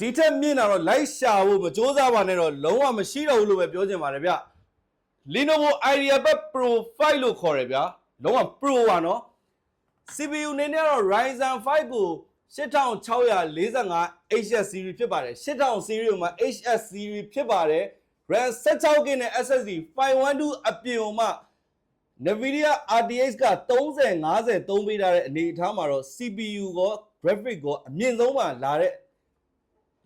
ဒီထက်မြင့်တာတော့လိုက်ရှာဖို့မကြိုးစားပါနဲ့တော့လုံးဝမရှိတော့ဘူးလို့ပဲပြောချင်ပါတယ်ဗျ Lenovo IdeaPad Pro 5လို့ခေါ်တယ်ဗျာလုံးဝ Pro ပါနော် CPU နေနဲ့တော့ Ryzen 5ကို8645 HS series ဖြစ်ပါတယ်8000 series မှာ HS series ဖြစ်ပါတယ် RAM 16GB နဲ့ SSD 512အပြင်မှာ NVIDIA RTX က30 50သုံးပေးထားတဲ့အနေအထားမှာတော့ CPU ကော graphic ကောအမြင့်ဆုံးမှာလာတဲ့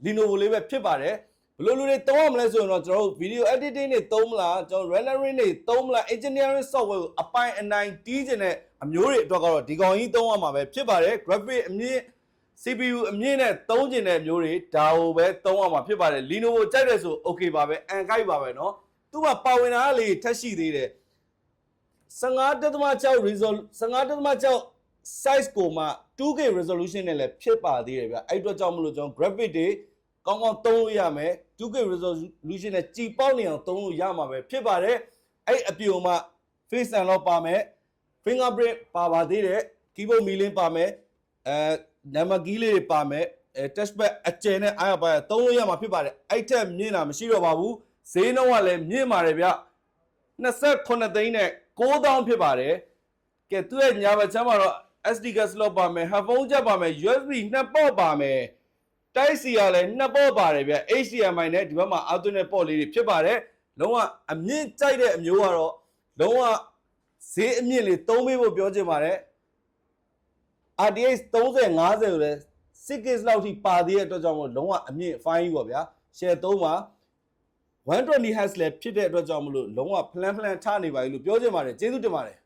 Lenovo လေးပဲဖြစ်ပါတယ်ဘယ်လိုလူတွေသုံးရမလဲဆိုရင်တော့ကျွန်တော်တို့ video editing တွေသုံးမလားကျွန်တော် rendering တွေသုံးမလား engineering software ကိုအပိုင်းအနိုင်တီးကျင်တဲ့အမျိုးတွေအတွက်ကတော့ဒီကောင်ကြီးသုံးရမှာပဲဖြစ်ပါတယ် graphic အမြင့် CPU အမြင့်နဲ့သုံးကျင်တဲ့မျိုးတွေဒါကိုပဲသုံးရမှာဖြစ်ပါတယ် Lenovo ကြိုက်တယ်ဆို okay ပါပဲအန်ကိုက်ပါပဲเนาะသူကပါဝင်တာကလေးထက်ရှိသေးတယ်15.6 resol 15.6 size ကိုမှ 2K resolution နဲ့လည်းဖြစ်ပါသေးတယ်ဗျအဲ့အတွက်ကြောင့်မလို့ကျွန်တော် graphic တွေ ကောင်းကောင်းသုံးလို့ရမယ် 2K resolution နဲ့ကြည်ပေါက်နေအောင်သုံးလို့ရမှာပဲဖြစ်ပါတယ်အဲ့အပြုံမှ face unlock ပါမယ် fingerprint ပါပါသေးတယ် keyboard milling ပါမယ်အဲနံပါတ်ကီးလေးတွေပါမယ်အဲ touchpad အကျယ်နဲ့အားရပါရသုံးလို့ရမှာဖြစ်ပါတယ်အဲ့ထက်မြင့်တာမရှိတော့ပါဘူးဈေးနှုန်းကလည်းမြင့်ပါတယ်ဗျ28သိန်းနဲ့9000ဖြစ်ပါတယ်ကဲသူ့ရဲ့ညာဘက်ချမ်းမှာတော့ SD card slot ပါမယ် headphone jack ပါမယ် USB နှစ်ပေါ့ပါမယ် တိုက်စီကလည်းနှစ်ပေါ့ပါတယ်ဗျ HDMI နဲ့ဒီဘက်မှာအောက်သွင်းတဲ့ပေါ့လေးတွေဖြစ်ပါတယ်လုံးဝအမြင့်ကြိုက်တဲ့အမျိုးကတော့လုံးဝဈေးအမြင့်လေးသုံးပေးဖို့ပြောချင်ပါတယ် RTX 30 50ကိုလည်း 6K လောက်ထိပါသေးတဲ့အတွက်ကြောင့်မို့လုံးဝအမြင့် fine ကြီးပေါ့ဗျာ share 3ပါ120 Hz လည်းဖြစ်တဲ့အတွက်ကြောင့်မလို့လုံးဝ plan plan ထနေပါပြီလို့ပြောချင်ပါတယ်ကျေးဇူးတင်ပါတယ်